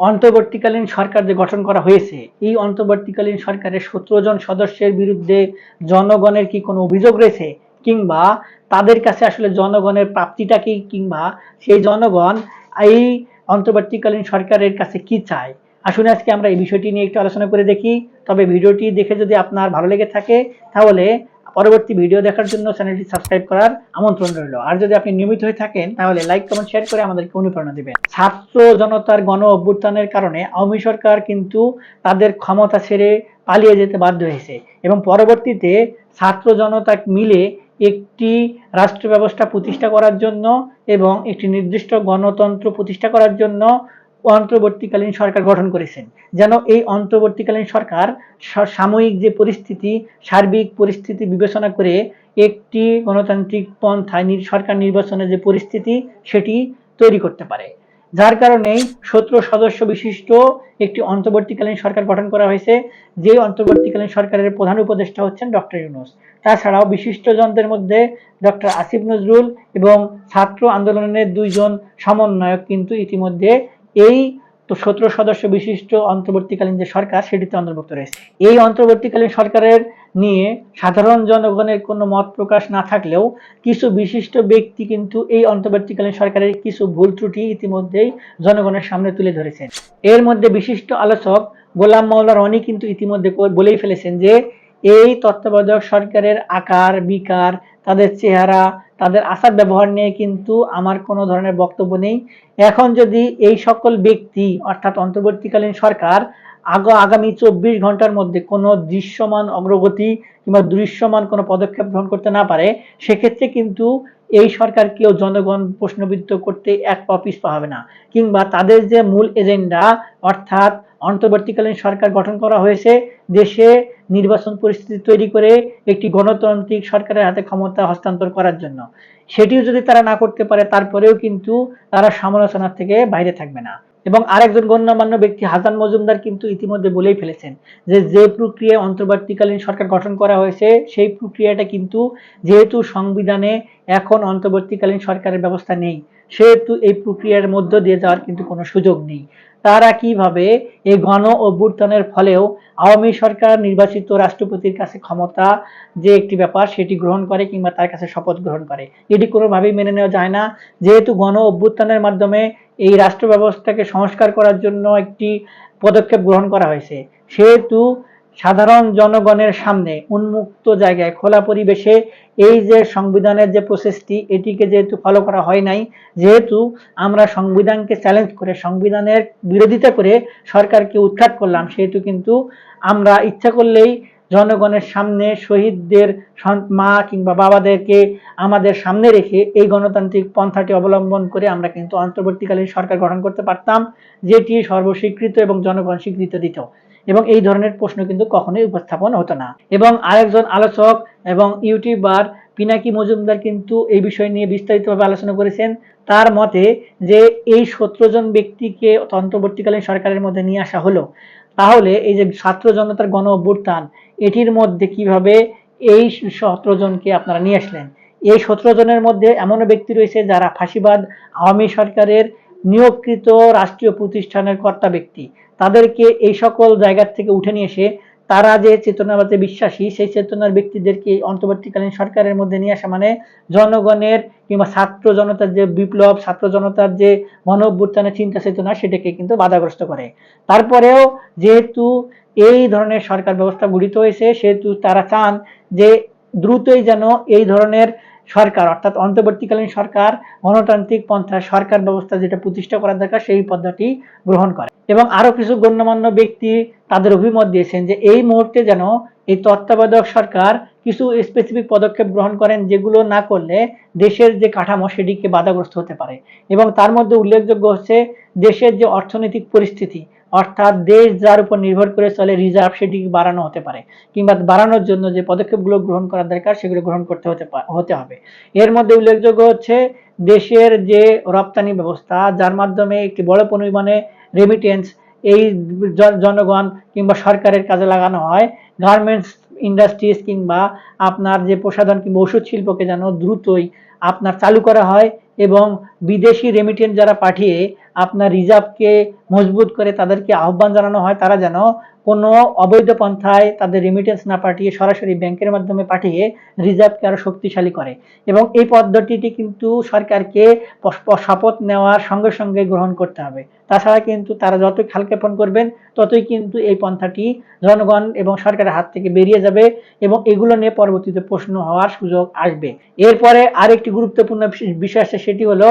অন্তর্বর্তীকালীন সরকার যে গঠন করা হয়েছে, এই অন্তর্বর্তীকালীন সরকারের সতেরো জন সদস্যের বিরুদ্ধে জনগণের কি কোনো অভিযোগ রয়েছে? কিংবা তাদের কাছে আসলে জনগণের প্রাপ্তিটা কি? কিংবা সেই জনগণ এই অন্তর্বর্তীকালীন সরকারের কাছে কি চায়? আসুন আজকে আমরা এই বিষয়টি নিয়ে একটু আলোচনা করে দেখি। তবে ভিডিওটি দেখে যদি আপনার ভালো লেগে থাকে, তাহলে পরবর্তী ভিডিও দেখার জন্য চ্যানেলটি সাবস্ক্রাইব করার আমন্ত্রণ রইল। আর যদি আপনি নিয়মিত হয়ে থাকেন, তাহলে লাইক, কমেন্ট, শেয়ার করে আমাদেরকে অনুপ্রেরণা দিবেন। ছাত্র জনতার গণ অভ্যুত্থানের কারণে আওয়ামী সরকার কিন্তু তাদের ক্ষমতা ছেড়ে পালিয়ে যেতে বাধ্য হয়েছে এবং পরবর্তীতে ছাত্র জনতা মিলে একটি রাষ্ট্র ব্যবস্থা প্রতিষ্ঠা করার জন্য এবং একটি নির্দিষ্ট গণতন্ত্র প্রতিষ্ঠা করার জন্য অন্তর্বর্তীকালীন সরকার গঠন করেছেন। যেন এই অন্তর্বর্তীকালীন সরকার সাময়িক যে পরিস্থিতি, সার্বিক পরিস্থিতি বিবেচনা করে একটি গণতান্ত্রিক পন্থায় সরকার নির্বাচনের যে পরিস্থিতি, সেটি তৈরি করতে পারে। যার কারণে সতেরো সদস্য বিশিষ্ট একটি অন্তর্বর্তীকালীন সরকার গঠন করা হয়েছে। যে অন্তর্বর্তীকালীন সরকারের প্রধান উপদেষ্টা হচ্ছেন ডক্টর ইউনুস। তাছাড়াও বিশিষ্টজনদের মধ্যে ডক্টর আসিফ নজরুল এবং ছাত্র আন্দোলনের দুইজন সমন্বয়ক কিন্তু ইতিমধ্যে এই তো সতেরো সদস্য বিশিষ্ট অন্তর্বর্তীকালীন যে সরকার, সেটিতে অন্তর্ভুক্ত রয়েছে। এই অন্তর্বর্তীকালীন সরকারের নিয়ে সাধারণ জনগণের কোনো মত প্রকাশ না থাকলেও কিছু বিশিষ্ট ব্যক্তি কিন্তু এই অন্তর্বর্তীকালীন সরকারের কিছু ভুল ত্রুটি ইতিমধ্যেই জনগণের সামনে তুলে ধরেছেন। এর মধ্যে বিশিষ্ট আলোচক গোলাম মাওলা রনি কিন্তু ইতিমধ্যে বলেই ফেলেছেন যে এই তত্ত্বাবধায়ক সরকারের আকার, বিকার তাদের চেহারা, তাদের আচার ব্যবহার নিয়ে কিন্তু আমার কোনো ধরনের বক্তব্য নেই। এখন যদি এই সকল ব্যক্তি, অর্থাৎ অন্তর্বর্তীকালীন সরকার আগামী চব্বিশ ঘণ্টার মধ্যে কোনো দৃশ্যমান অগ্রগতি কিংবা দৃশ্যমান কোনো পদক্ষেপ গ্রহণ করতে না পারে, সেক্ষেত্রে কিন্তু এই সরকারকেও জনগণ প্রশ্নবিদ্ধ করতে এক পা পিছপা হবে না। কিংবা তাদের যে মূল এজেন্ডা, অর্থাৎ অন্তর্বর্তীকালীন সরকার গঠন করা হয়েছে, দেশে নির্বাচন পরিস্থিতি তৈরি করে একটি গণতান্ত্রিক সরকারের হাতে ক্ষমতা হস্তান্তর করার জন্য। সেটিও যদি তারা না করতে পারে, তারপরেও কিন্তু তারা সমালোচনা থেকে বাইরে থাকবে না। এবং আরেকজন গণ্যমান্য ব্যক্তি হাসান মজুমদার কিন্তু ইতিমধ্যে বলেই ফেলেছেন যে যে প্রক্রিয়ায় অন্তর্বর্তীকালীন সরকার গঠন করা হয়েছে, সেই প্রক্রিয়াটা কিন্তু যেহেতু সংবিধানে এখন অন্তর্বর্তীকালীন সরকারের ব্যবস্থা নেই সেহেতু এই প্রক্রিয়ার মধ্য দিয়ে যাওয়ার কিন্তু কোনো সুযোগ নেই। তারা কীভাবে এই গণ অভ্যুত্থানের ফলেও আওয়ামী সরকার, নির্বাচিত রাষ্ট্রপতির কাছে ক্ষমতা যে একটি ব্যাপার সেটি গ্রহণ করে কিংবা তার কাছে শপথ গ্রহণ করে, এটি কোনোভাবেই মেনে নেওয়া যায় না। যেহেতু গণ অভ্যুত্থানের মাধ্যমে এই রাষ্ট্র ব্যবস্থাকে সংস্কার করার জন্য একটি পদক্ষেপ গ্রহণ করা হয়েছে, সেহেতু সাধারণ জনগণের সামনে উন্মুক্ত জায়গায় খোলা পরিবেশে এই যে সংবিধানের যে প্রসেসটি এটিকে যেহেতু ফলো করা হয় নাই, যেহেতু আমরা সংবিধানকে চ্যালেঞ্জ করে, সংবিধানের বিরোধিতা করে সরকারকে উৎখাত করলাম, সেহেতু কিন্তু আমরা ইচ্ছা করলেই জনগণের সামনে শহীদদের মা কিংবা বাবাদেরকে আমাদের সামনে রেখে এই গণতান্ত্রিক পন্থাটি অবলম্বন করে আমরা কিন্তু অন্তর্বর্তীকালীন সরকার গঠন করতে পারতাম, যেটি সর্বস্বীকৃত এবং জনগণ স্বীকৃত দিত। এবং এই ধরনের প্রশ্ন কিন্তু কখনোই উপস্থাপন হতো না। এবং আরেকজন আলোচক এবং ইউটিউবার পিনাকি মজুমদার কিন্তু এই বিষয় নিয়ে বিস্তারিতভাবে আলোচনা করেছেন। তার মতে যে এই সতেরো জন ব্যক্তিকে অন্তর্বর্তীকালীন সরকারের মধ্যে নিয়ে আসা হলো, তাহলে এই যে ছাত্র জনতার গণ অভ্যুত্থান, এটির মধ্যে কীভাবে এই সতেরো জনকে আপনারা নিয়ে আসলেন? এই সতেরো জনের মধ্যে এমনও ব্যক্তি রয়েছে যারা ফাঁসিবাদ আওয়ামী সরকারের নিয়োগকৃত রাষ্ট্রীয় প্রতিষ্ঠানের কর্তা ব্যক্তি। তাদেরকে এই সকল জায়গার থেকে উঠে নিয়ে এসে তারা যে চেতনাবাদে বিশ্বাসী, সেই চেতনার ব্যক্তিদেরকে অন্তর্বর্তীকালীন সরকারের মধ্যে নিয়ে আসা মানে জনগণের কিংবা ছাত্র জনতার যে বিপ্লব, ছাত্র জনতার যে অভ্যুত্থানের চিন্তা চেতনা, সেটাকে কিন্তু বাধাগ্রস্ত করে। তারপরেও যেহেতু এই ধরনের সরকার ব্যবস্থা গঠিত হয়েছে, সেহেতু তারা চান যে দ্রুতই যেন এই ধরনের সরকার, অর্থাৎ অন্তর্বর্তীকালীন সরকার, গণতান্ত্রিক পন্থা, সরকার ব্যবস্থা যেটা প্রতিষ্ঠা করা দরকার, সেই পদ্ধতি গ্রহণ করে। এবং আরও কিছু গণ্যমান্য ব্যক্তি তাদের অভিমত দিয়েছেন যে এই মুহূর্তে যেন এই তত্ত্বাবধায়ক সরকার কিছু স্পেসিফিক পদক্ষেপ গ্রহণ করেন যেগুলো না করলে দেশের যে কাঠামো সেটিকে বাধাগ্রস্ত হতে পারে। এবং তার মধ্যে উল্লেখযোগ্য হচ্ছে দেশের যে অর্থনৈতিক পরিস্থিতি অর্থাৎ দেশ যার উপর নির্ভর করে চলে রিজার্ভ সেটি বাড়ানো হতে পারে কিংবা বাড়ানোর জন্য যে পদক্ষেপগুলো গ্রহণ করা দরকার সেগুলো গ্রহণ করতে হতে হতে হবে। এর মধ্যে উল্লেখযোগ্য হচ্ছে দেশের যে রপ্তানি ব্যবস্থা, যার মাধ্যমে একটি বড় পরিমাণে রেমিটেন্স এই জনগণ কিংবা সরকারের কাজে লাগানো হয়। গার্মেন্টস ইন্ডাস্ট্রিজ কিংবা আপনার যে প্রসাধন কিংবা ওষুধ শিল্পকে যেন দ্রুতই আপনার চালু করা হয় এবং বিদেশি রেমিটেন্স যারা পাঠিয়ে আপনার রিজার্ভকে মজবুত করে তাদেরকে আহ্বান জানানো হয়, তারা যেন কোনো অবৈধ পন্থায় তাদের রেমিটেন্স না পাঠিয়ে সরাসরি ব্যাংকের মাধ্যমে পাঠিয়ে রিজার্ভকে আরও শক্তিশালী করে। এবং এই পদ্ধতিটি কিন্তু সরকারকে শপথ নেওয়ার সঙ্গে সঙ্গে গ্রহণ করতে হবে। তাছাড়া কিন্তু তারা যতই খালক্ষেপণ করবেন, ততই কিন্তু এই পন্থাটি জনগণ এবং সরকারের হাত থেকে বেরিয়ে যাবে এবং এগুলো নিয়ে পরবর্তীতে প্রশ্ন হওয়ার সুযোগ আসবে। এরপরে আরেকটি গুরুত্বপূর্ণ বিষয় আছে, সেটি হলো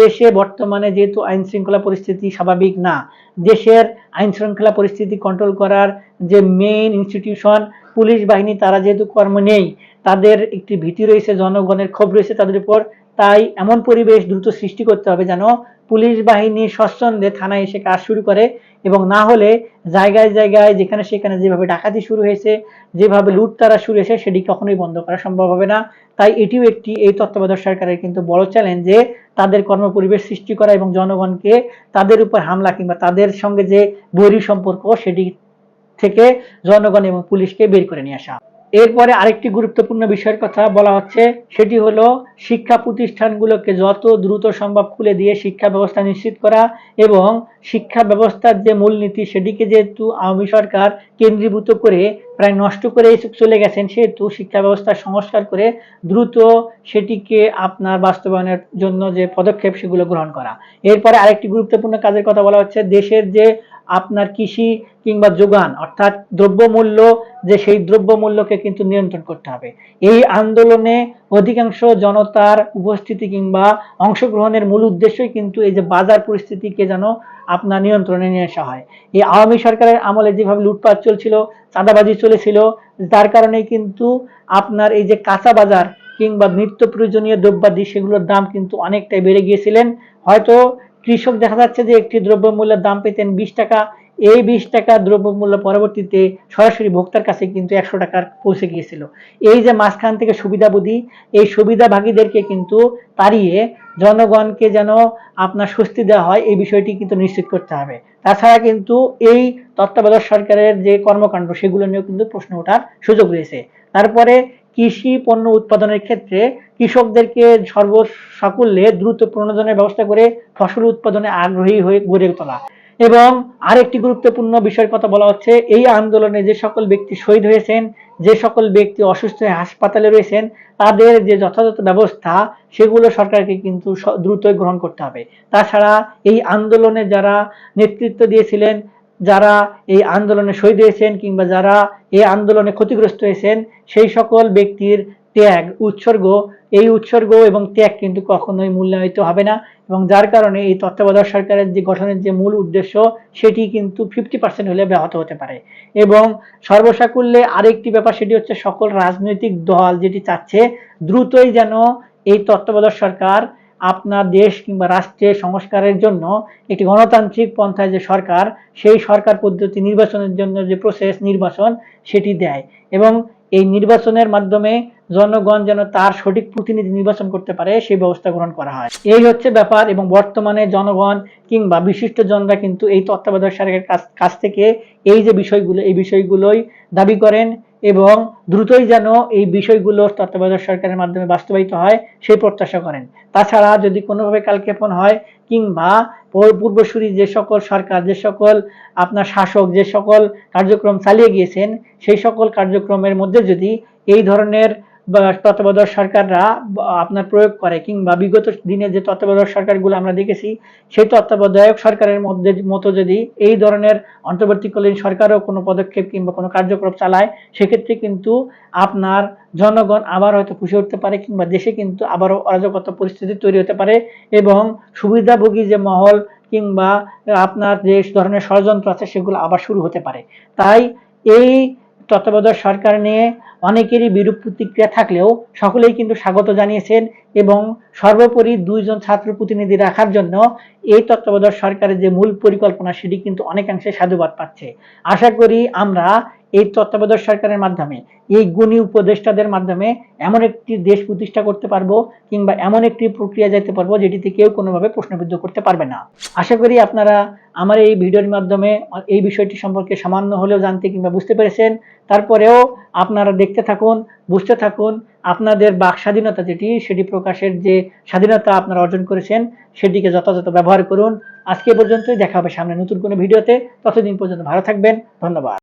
দেশে বর্তমানে যেহেতু আইন শৃঙ্খলা পরিস্থিতি স্বাভাবিক না। দেশের আইন শৃঙ্খলা পরিস্থিতি কন্ট্রোল করার যে মেইন ইনস্টিটিউশন পুলিশ বাহিনী, তারা যেহেতু কর্ম নেই, তাদের একটি ভীতি রয়েছে, জনগণের ক্ষোভ রয়েছে তাদের উপর। তাই এমন পরিবেশ দ্রুত সৃষ্টি করতে হবে যেন পুলিশ বাহিনী স্বচ্ছন্দে থানায় এসে কাজ শুরু করে এবং না হলে জায়গায় জায়গায় যেখানে সেখানে যেভাবে ডাকাতি শুরু হয়েছে, যেভাবে লুটতারা শুরু হয়েছে, সেটি কখনোই বন্ধ করা সম্ভব হবে না। তাই এটিও একটি, এই তত্ত্বাবধায়ক সরকারের কিন্তু বড় চ্যালেঞ্জ যে তাদের কর্মপরিবেশ সৃষ্টি করা এবং জনগণকে তাদের উপর হামলা কিংবা তাদের সঙ্গে যে বৈরী সম্পর্ক, সেটি থেকে জনগণ এবং পুলিশকে বের করে নিয়ে আসা। এরপরে আরেকটি গুরুত্বপূর্ণ বিষয়ের কথা বলা হচ্ছে, সেটি হলো শিক্ষা প্রতিষ্ঠানগুলোকে যত দ্রুত সম্ভব খুলে দিয়ে শিক্ষা ব্যবস্থা নিশ্চিত করা এবং শিক্ষা ব্যবস্থার যে মূলনীতি সেটিকে যেহেতু আওয়ামী সরকার কেন্দ্রীভূত করে প্রায় নষ্ট করে চলে গেছেন, সেহেতু শিক্ষা ব্যবস্থা সংস্কার করে দ্রুত সেটিকে আপনার বাস্তবায়নের জন্য যে পদক্ষেপ সেগুলো গ্রহণ করা। এরপরে আরেকটি গুরুত্বপূর্ণ কাজের কথা বলা হচ্ছে, দেশের যে আপনার কৃষি কিংবা যোগান, অর্থাৎ দ্রব্যমূল্য, যে সেই দ্রব্যমূল্যকে কিন্তু নিয়ন্ত্রণ করতে হবে। এই আন্দোলনে অধিকাংশ জনতার উপস্থিতি কিংবা অংশগ্রহণের মূল উদ্দেশ্যই কিন্তু এই যে বাজার পরিস্থিতিকে যেন আপনার নিয়ন্ত্রণে নিয়ে আসা হয়। এই আওয়ামী সরকারের আমলে যেভাবে লুটপাট চলছিল, চাঁদাবাজি চলেছিল তার কারণে কিন্তু আপনার এই যে কাঁচা বাজার কিংবা নিত্য প্রয়োজনীয় দ্রব্যাদি, সেগুলোর দাম কিন্তু অনেকটাই বেড়ে গিয়েছিলেন। হয়তো কৃষক দেখা যাচ্ছে যে একটি দ্রব্যমূল্যের দাম পেতেন বিশ টাকা। এই বিশ টাকা দ্রব্যমূল্য পরবর্তীতে সরাসরি ভোক্তার কাছে কিন্তু একশো টাকার পৌঁছে গিয়েছিল। এই যে মাঝখান থেকে সুবিধাবুদ্ধি এই সুবিধাভাগীদেরকে কিন্তু তাড়িয়ে জনগণকে যেন আপনার স্বস্তি দেওয়া হয়, এই বিষয়টি কিন্তু নিশ্চিত করতে হবে। তাছাড়া কিন্তু এই তত্ত্বাবধায়ক সরকারের যে কর্মকাণ্ড, সেগুলো নিয়েও কিন্তু প্রশ্ন ওঠার সুযোগ রয়েছে। তারপরে কৃষি পণ্য উৎপাদনের ক্ষেত্রে কৃষকদেরকে সর্বসাকুল্যে দ্রুত প্রণোদনের ব্যবস্থা করে ফসল উৎপাদনে আগ্রহী হয়ে গড়ে তোলা। এবং আরেকটি গুরুত্বপূর্ণ বিষয়ের কথা বলা হচ্ছে, এই আন্দোলনে যে সকল ব্যক্তি শহীদ হয়েছেন, যে সকল ব্যক্তি অসুস্থ হয়ে হাসপাতালে রয়েছেন, তাদের যে যথাযথ ব্যবস্থা, সেগুলো সরকারকে কিন্তু দ্রুতই গ্রহণ করতে হবে। তাছাড়া এই আন্দোলনে যারা নেতৃত্ব দিয়েছিলেন যারা এই আন্দোলনে শহীদ হয়েছেন কিংবা যারা এই আন্দোলনে ক্ষতিগ্রস্ত হয়েছেন, সেই সকল ব্যক্তির ত্যাগ, উৎসর্গ, এই উৎসর্গ এবং ত্যাগ কিন্তু কখনোই মূল্যায়িত হবে না এবং যার কারণে এই তত্ত্বাবধায়ক সরকারের যে গঠনের যে মূল উদ্দেশ্য, সেটি কিন্তু ফিফটি পার্সেন্ট হলে ব্যাহত হতে পারে। এবং সর্বসাকুল্যে আরেকটি ব্যাপার, সেটি হচ্ছে সকল রাজনৈতিক দল যেটি চাচ্ছে, দ্রুতই যেন এই তত্ত্বাবধায়ক সরকার আপনার দেশ কিংবা রাষ্ট্রের সংস্কারের জন্য একটি গণতান্ত্রিক পন্থায় যে সরকার, সেই সরকার পদ্ধতি নির্বাচনের জন্য যে প্রসেস নির্বাচন, সেটি দেয়। এবং এই নির্বাচনের মাধ্যমে জনগণ যেন তার সঠিক প্রতিনিধি নির্বাচন করতে পারে, সেই ব্যবস্থা গ্রহণ করা হয়। এই হচ্ছে ব্যাপার এবং বর্তমানে জনগণ কিংবা বিশিষ্ট জনরা কিন্তু এই তত্ত্বাবধায়ক সরকারের কাছ কাছ থেকে এই যে বিষয়গুলো, এই বিষয়গুলোই দাবি করেন। এবং দ্রুতই যেন এই বিষয়গুলো তত্ত্বাবধায়ক সরকারের মাধ্যমে বাস্তবায়িত হয়, সেই প্রত্যাশা করেন। তাছাড়া যদি কোনোভাবে কালক্ষেপণ হয় কিংবা পূর- পূর্বসূরি যে সকল সরকার, যে সকল আপনার শাসক, যে সকল কার্যক্রম চালিয়ে গিয়েছেন, সেই সকল কার্যক্রমের মধ্যে যদি এই ধরনের তত্ত্বাবধায়ক সরকাররা আপনার প্রয়োগ করে কিংবা বিগত দিনে যে তত্ত্বাবধায়ক সরকারগুলো আমরা দেখেছি, সেই তত্ত্বাবধায়ক সরকারের মধ্যে মতো যদি এই ধরনের অন্তর্বর্তীকালীন সরকারও কোনো পদক্ষেপ কিংবা কোনো কার্যক্রম চালায়, সেক্ষেত্রে কিন্তু আপনার জনগণ আবার হয়তো খুশি উঠতে পারে কিংবা দেশে কিন্তু আবারও অরাজকতা পরিস্থিতি তৈরি হতে পারে এবং সুবিধাভোগী যে মহল কিংবা আপনার যে ধরনের ষড়যন্ত্র আছে, সেগুলো আবার শুরু হতে পারে। তাই এই তত্ত্বাবধায়ক সরকার নিয়ে অনেকেরই বিরূপ প্রতিক্রিয়া থাকলেও সকলেই কিন্তু স্বাগত জানিয়েছেন এবং সর্বোপরি দুইজন ছাত্র প্রতিনিধি রাখার জন্য এই তত্ত্বাবধায়ক সরকারের যে মূল পরিকল্পনা সেটি কিন্তু অনেকাংশে সাধুবাদ পাচ্ছে। আশা করি আমরা এই তত্ত্বাবধায়ক সরকারের মাধ্যমে, এই গুণী উপদেষ্টাদের মাধ্যমে এমন একটি দেশ প্রতিষ্ঠা করতে পারব কিংবা এমন একটি প্রক্রিয়া যেতে পারব যেটিতে কেউ কোনোভাবে প্রশ্নবিদ্ধ করতে পারবে না। আশা করি আপনারা আমার এই ভিডিওর মাধ্যমে এই বিষয়টি সম্পর্কে সামান্য হলেও জানতে কিংবা বুঝতে পেরেছেন। তারপরেও আপনারা দেখতে থাকুন, বুঝতে থাকুন, আপনাদের বাক স্বাধীনতা যেটি, সেটি প্রকাশের যে স্বাধীনতা আপনারা অর্জন করেছেন, সেটিকে যথাযথ ব্যবহার করুন। আজকে পর্যন্তই, দেখা হবে সামনে নতুন কোনো ভিডিওতে। ততদিন পর্যন্ত ভালো থাকবেন, ধন্যবাদ।